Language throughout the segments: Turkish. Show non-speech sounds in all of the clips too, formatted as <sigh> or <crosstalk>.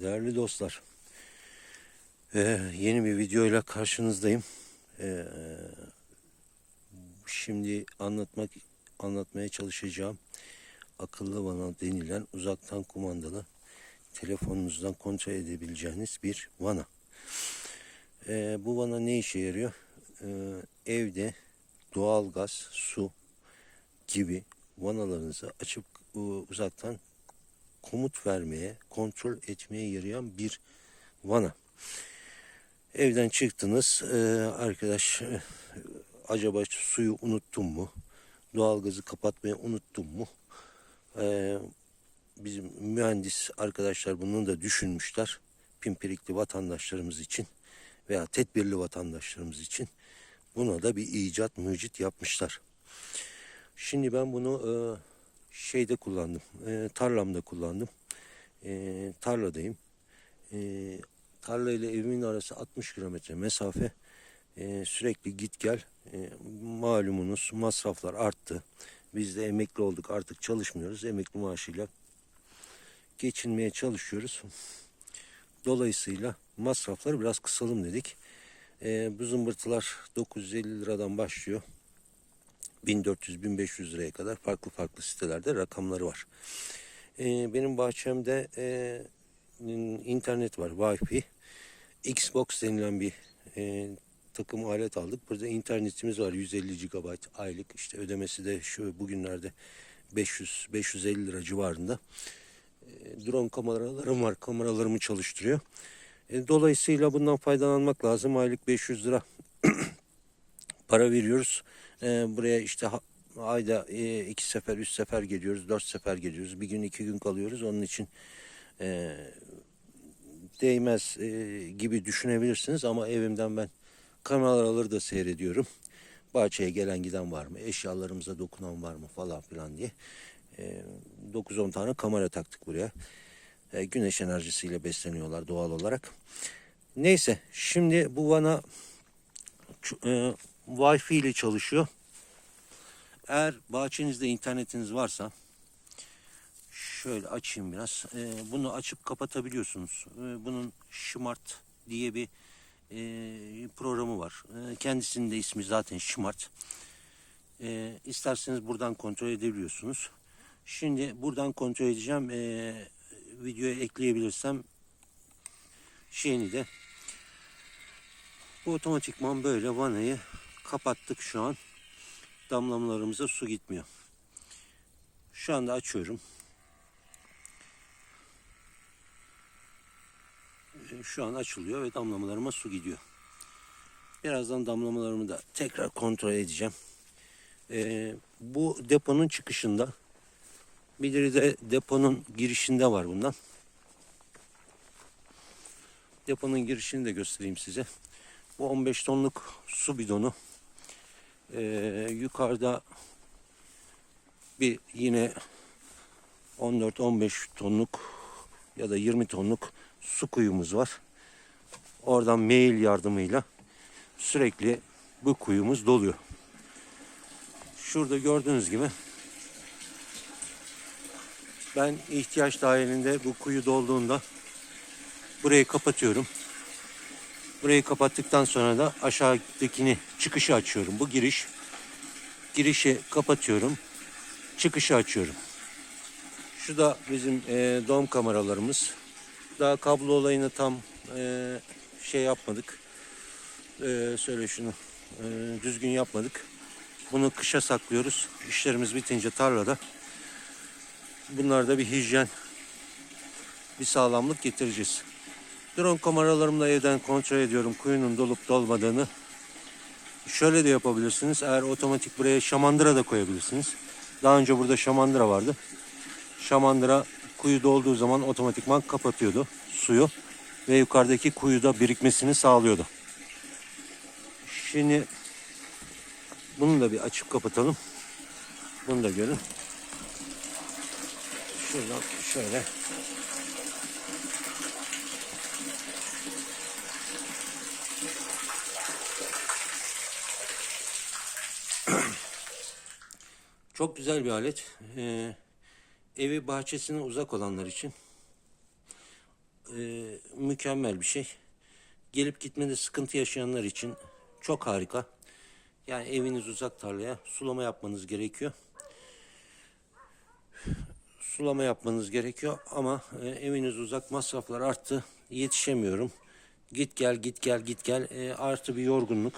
Değerli dostlar, eee, yeni bir videoyla karşınızdayım. Eee, şimdi anlatmak anlatmaya çalışacağım akıllı vana denilen uzaktan kumandalı telefonunuzdan kontrol edebileceğiniz bir vana. Eee, bu vana ne işe yarıyor? Eee, evde doğalgaz, su gibi vanalarınızı açıp uzaktan komut vermeye, kontrol etmeye yarayan bir vana. Evden çıktınız, e, arkadaş e, acaba suyu unuttum mu? Doğalgazı kapatmayı unuttum mu? E, bizim mühendis arkadaşlar bunu da düşünmüşler. Pimpirikli vatandaşlarımız için veya tedbirli vatandaşlarımız için buna da bir icat mücit yapmışlar. Şimdi ben bunu e, şeyde kullandım. E, tarlamda kullandım. E, tarladayım. E, tarla ile evimin arası 60 kilometre mesafe. E, sürekli git gel. E, malumunuz masraflar arttı. Biz de emekli olduk artık çalışmıyoruz. Emekli maaşıyla geçinmeye çalışıyoruz. Dolayısıyla masrafları biraz kısalım dedik. E, bu zımbırtılar 950 liradan başlıyor. 1400-1500 liraya kadar farklı farklı sitelerde rakamları var. Ee, benim bahçemde e, internet var, Wi-Fi. Xbox denilen bir e, takım alet aldık. Burada internetimiz var 150 GB aylık. İşte ödemesi de şu bugünlerde 500 550 lira civarında. E, drone kameralarım var. Kameralarımı çalıştırıyor. E, dolayısıyla bundan faydalanmak lazım. Aylık 500 lira para veriyoruz. Ee, buraya işte ha- ayda e, iki sefer, üç sefer geliyoruz, dört sefer geliyoruz. Bir gün, iki gün kalıyoruz. Onun için e, değmez e, gibi düşünebilirsiniz ama evimden ben kameraları da seyrediyorum. Bahçeye gelen giden var mı, eşyalarımıza dokunan var mı falan filan diye. E, 9-10 tane kamera taktık buraya. E, güneş enerjisiyle besleniyorlar doğal olarak. Neyse şimdi bu bana ç- e, Wi-Fi ile çalışıyor. Eğer bahçenizde internetiniz varsa şöyle açayım biraz. Ee, bunu açıp kapatabiliyorsunuz. Ee, bunun Smart diye bir e, programı var. Ee, kendisinin de ismi zaten Smart. Ee, isterseniz buradan kontrol edebiliyorsunuz. Şimdi buradan kontrol edeceğim. Ee, videoya ekleyebilirsem şeyini de bu otomatikman böyle vanayı kapattık şu an. Damlamalarımıza su gitmiyor. Şu anda açıyorum. Şu an açılıyor ve damlamalarıma su gidiyor. Birazdan damlamalarımı da tekrar kontrol edeceğim. Ee, bu deponun çıkışında bir de deponun girişinde var bundan. Deponun girişini de göstereyim size. Bu 15 tonluk su bidonu. Ee, yukarıda bir yine 14-15 tonluk ya da 20 tonluk su kuyumuz var. Oradan mail yardımıyla sürekli bu kuyumuz doluyor. Şurada gördüğünüz gibi ben ihtiyaç dahilinde bu kuyu dolduğunda burayı kapatıyorum. Burayı kapattıktan sonra da aşağıdakini çıkışı açıyorum. Bu giriş. Girişi kapatıyorum. Çıkışı açıyorum. Şu da bizim e, dom kameralarımız. Daha kablo olayını tam e, şey yapmadık. E, söyle şunu. E, düzgün yapmadık. Bunu kışa saklıyoruz. İşlerimiz bitince tarlada. Bunlarda bir hijyen, bir sağlamlık getireceğiz. Drone kameralarımla evden kontrol ediyorum kuyunun dolup dolmadığını. Şöyle de yapabilirsiniz. Eğer otomatik buraya şamandıra da koyabilirsiniz. Daha önce burada şamandıra vardı. Şamandıra kuyu dolduğu zaman otomatikman kapatıyordu suyu ve yukarıdaki kuyuda birikmesini sağlıyordu. Şimdi bunu da bir açıp kapatalım. Bunu da görün. Şuradan şöyle Çok güzel bir alet. Ee, evi bahçesine uzak olanlar için e, mükemmel bir şey. Gelip gitmede sıkıntı yaşayanlar için çok harika. Yani eviniz uzak tarlaya sulama yapmanız gerekiyor. Sulama yapmanız gerekiyor ama e, eviniz uzak masraflar arttı. Yetişemiyorum. Git gel git gel git gel e, artı bir yorgunluk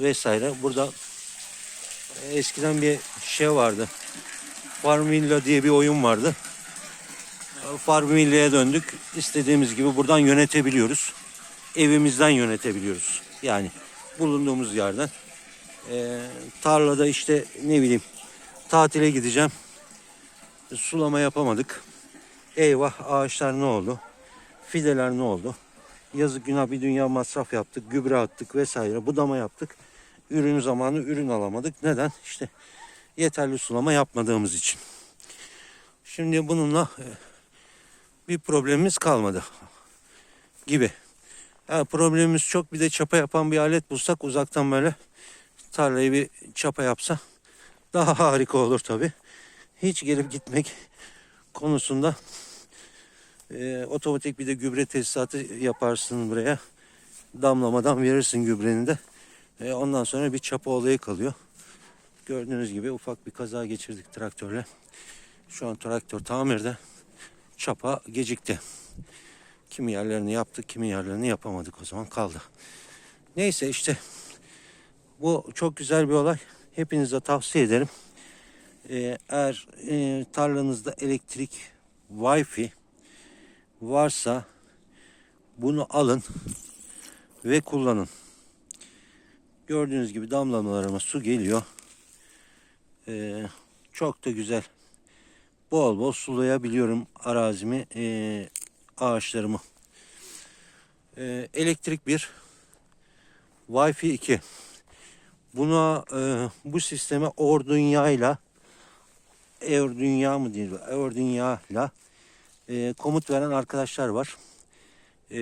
vesaire. Burada eskiden bir şey vardı. Farmvilla diye bir oyun vardı. E, Farmvilla'ya döndük. İstediğimiz gibi buradan yönetebiliyoruz. Evimizden yönetebiliyoruz. Yani bulunduğumuz yerden. E, tarlada işte ne bileyim tatile gideceğim. Sulama yapamadık. Eyvah ağaçlar ne oldu? Fideler ne oldu? Yazık günah bir dünya masraf yaptık. Gübre attık vesaire. Budama yaptık. Ürün zamanı ürün alamadık. Neden? İşte yeterli sulama yapmadığımız için. Şimdi bununla e, bir problemimiz kalmadı gibi. Ha, problemimiz çok bir de çapa yapan bir alet bulsak uzaktan böyle tarlayı bir çapa yapsa daha harika olur tabi. Hiç gelip gitmek konusunda e, otomatik bir de gübre tesisatı yaparsın buraya. Damlamadan verirsin gübreni de. E, ondan sonra bir çapa olayı kalıyor. Gördüğünüz gibi ufak bir kaza geçirdik traktörle. Şu an traktör tamirde. Çapa gecikti. Kimi yerlerini yaptık, kimi yerlerini yapamadık o zaman kaldı. Neyse işte bu çok güzel bir olay. Hepinize tavsiye ederim. Ee, eğer e, tarlanızda elektrik, wifi varsa bunu alın ve kullanın. Gördüğünüz gibi damlamalarıma su geliyor. Ee, çok da güzel. Bol bol sulayabiliyorum arazimi, e, ağaçlarımı. Ee, elektrik 1, Wi-Fi 2. Buna e, bu sisteme Ordunya ile Dünya mı değil, Dünya ile e, komut veren arkadaşlar var. E,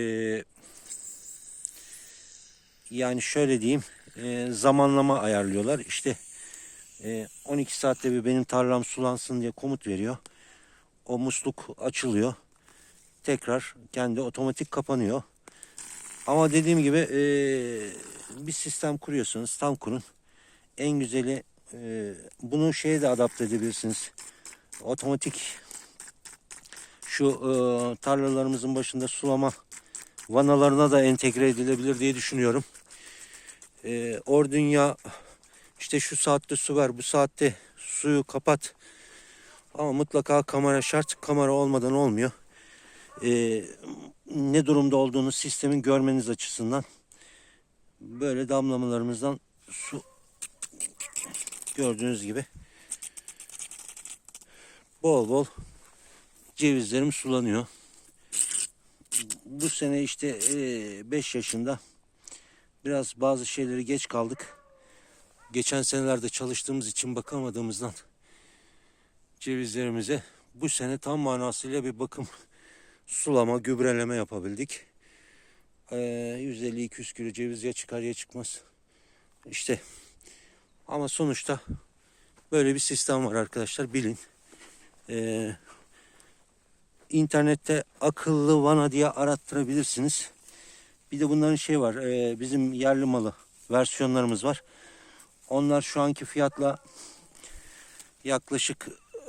yani şöyle diyeyim, e, zamanlama ayarlıyorlar. İşte e, 12 saatte bir benim tarlam sulansın diye komut veriyor. O musluk açılıyor. Tekrar kendi otomatik kapanıyor. Ama dediğim gibi e, bir sistem kuruyorsunuz. Tam kurun. En güzeli e, bunu şeye de adapte edebilirsiniz. Otomatik şu e, tarlalarımızın başında sulama vanalarına da entegre edilebilir diye düşünüyorum. E, Ordunya işte şu saatte su ver, bu saatte suyu kapat. Ama mutlaka kamera şart. Kamera olmadan olmuyor. E, ne durumda olduğunu sistemin görmeniz açısından böyle damlamalarımızdan su gördüğünüz gibi bol bol cevizlerim sulanıyor. Bu sene işte 5 yaşında biraz bazı şeyleri geç kaldık. Geçen senelerde çalıştığımız için bakamadığımızdan cevizlerimize bu sene tam manasıyla bir bakım sulama, gübreleme yapabildik. Ee, 150-200 kilo ceviz ya çıkar ya çıkmaz. İşte ama sonuçta böyle bir sistem var arkadaşlar bilin. Ee, internette akıllı vana diye arattırabilirsiniz. Bir de bunların şey var. e, bizim yerli malı versiyonlarımız var. Onlar şu anki fiyatla yaklaşık <clears throat>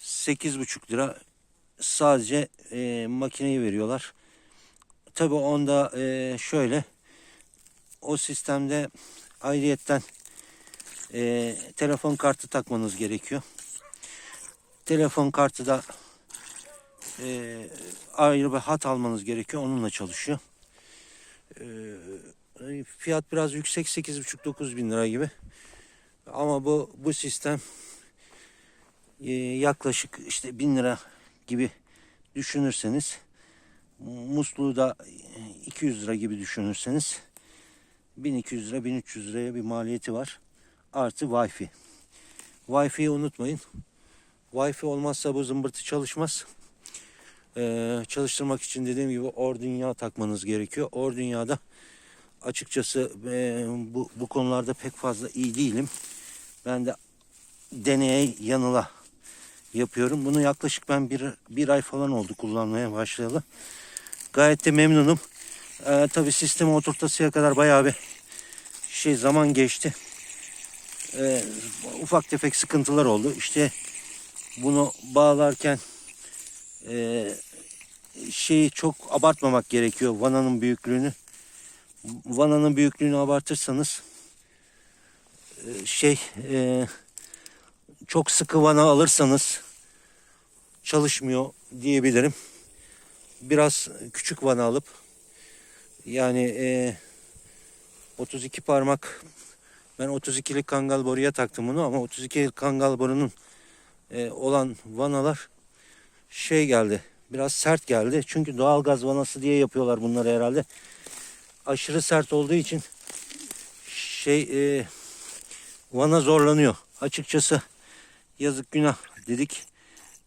8,5 lira sadece e, makineyi veriyorlar. Tabi onda e, şöyle o sistemde ayrıyetten e, telefon kartı takmanız gerekiyor. Telefon kartı da e, ayrı bir hat almanız gerekiyor. Onunla çalışıyor. E, fiyat biraz yüksek 8,5-9 bin lira gibi. Ama bu bu sistem e, yaklaşık işte bin lira gibi düşünürseniz musluğu da 200 lira gibi düşünürseniz 1200 lira 1300 liraya bir maliyeti var. Artı Wi-Fi. Wi-Fi'yi unutmayın. Wi-Fi olmazsa bu zımbırtı çalışmaz. Ee, çalıştırmak için dediğim gibi Ordunya takmanız gerekiyor. Ordunya'da açıkçası e, bu, bu konularda pek fazla iyi değilim. Ben de deneye yanıla yapıyorum. Bunu yaklaşık ben bir, bir ay falan oldu kullanmaya başlayalı. Gayet de memnunum. Ee, tabii sistemi oturtasıya kadar bayağı bir şey zaman geçti. Ee, ufak tefek sıkıntılar oldu. İşte bunu bağlarken e, şeyi çok abartmamak gerekiyor vananın büyüklüğünü. Vananın büyüklüğünü abartırsanız e, şey e, çok sıkı vana alırsanız çalışmıyor diyebilirim. Biraz küçük vana alıp yani e, 32 parmak ben 32'lik kangal boruya taktım bunu ama 32'lik kangal borunun e, olan vanalar şey geldi. Biraz sert geldi. Çünkü doğal gaz vanası diye yapıyorlar bunları herhalde. Aşırı sert olduğu için şey e, vana zorlanıyor. Açıkçası yazık günah dedik.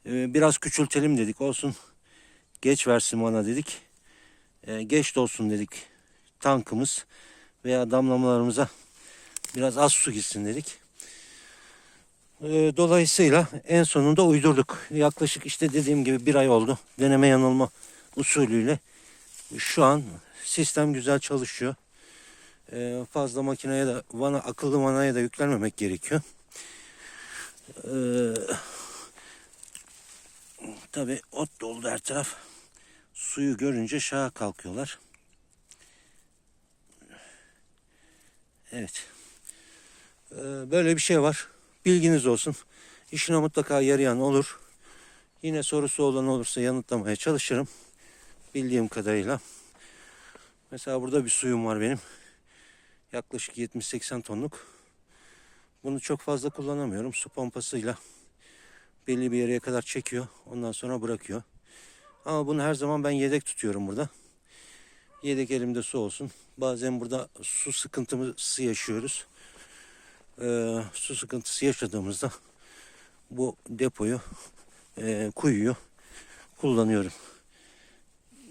E, biraz küçültelim dedik. Olsun geç versin vana dedik. E, geç de olsun dedik. Tankımız veya damlamalarımıza biraz az su gitsin dedik. E, dolayısıyla en sonunda uydurduk. Yaklaşık işte dediğim gibi bir ay oldu. Deneme yanılma usulüyle. Şu an sistem güzel çalışıyor. E, fazla makineye de vana, akıllı vanaya da yüklenmemek gerekiyor. E, Tabi ot doldu her taraf. Suyu görünce şaha kalkıyorlar. Evet. Ee, böyle bir şey var. Bilginiz olsun. İşine mutlaka yarayan olur. Yine sorusu olan olursa yanıtlamaya çalışırım. Bildiğim kadarıyla. Mesela burada bir suyum var benim. Yaklaşık 70-80 tonluk. Bunu çok fazla kullanamıyorum. Su pompasıyla belli bir yere kadar çekiyor. Ondan sonra bırakıyor. Ama bunu her zaman ben yedek tutuyorum burada. Yedek elimde su olsun. Bazen burada su sıkıntısı yaşıyoruz. Ee, su sıkıntısı yaşadığımızda bu depoyu, e, kuyuyu kullanıyorum.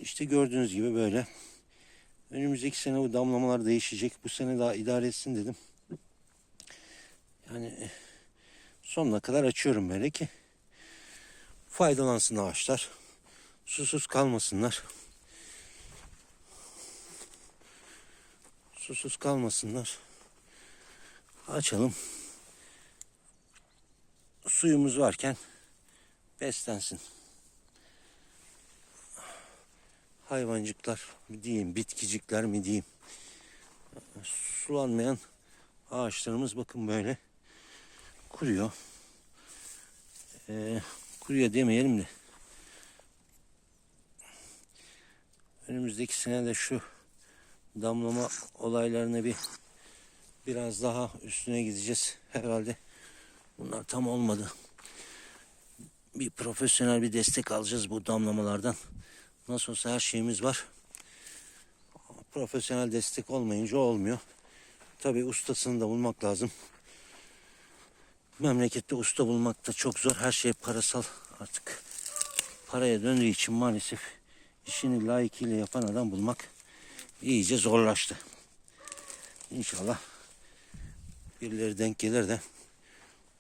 İşte gördüğünüz gibi böyle. Önümüzdeki sene bu damlamalar değişecek. Bu sene daha idare etsin dedim. Yani e, sonuna kadar açıyorum böyle ki faydalansın ağaçlar. Susuz kalmasınlar. Susuz kalmasınlar. Açalım. Suyumuz varken beslensin. Hayvancıklar mı diyeyim, bitkicikler mi diyeyim. Sulanmayan ağaçlarımız bakın böyle kuruyor. Ee, kuruyor demeyelim de. Önümüzdeki sene de şu damlama olaylarına bir biraz daha üstüne gideceğiz herhalde. Bunlar tam olmadı. Bir profesyonel bir destek alacağız bu damlamalardan. Nasıl olsa her şeyimiz var. Profesyonel destek olmayınca olmuyor. Tabii ustasını da bulmak lazım. Memlekette usta bulmak da çok zor. Her şey parasal artık. Paraya döndüğü için maalesef işini layıkıyla yapan adam bulmak iyice zorlaştı. İnşallah birileri denk gelir de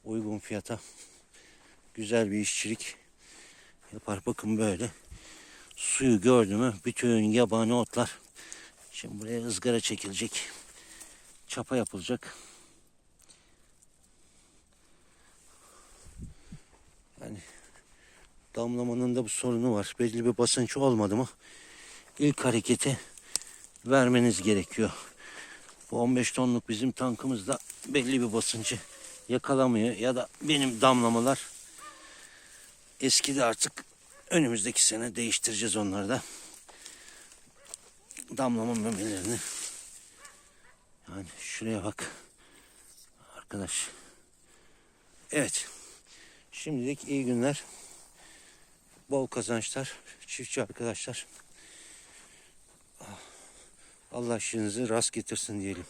uygun fiyata güzel bir işçilik yapar. Bakın böyle. Suyu gördü mü bütün yabani otlar. Şimdi buraya ızgara çekilecek. Çapa yapılacak. Yani damlamanın da bu sorunu var. Belli bir basınç olmadı mı ilk hareketi vermeniz gerekiyor bu 15 tonluk bizim tankımızda belli bir basıncı yakalamıyor ya da benim damlamalar eskidi artık. Önümüzdeki sene değiştireceğiz onları da. Damlama memelerini. Yani şuraya bak. Arkadaş. Evet. Şimdilik iyi günler. Bol kazançlar. Çiftçi arkadaşlar Allah işinizi rast getirsin diyelim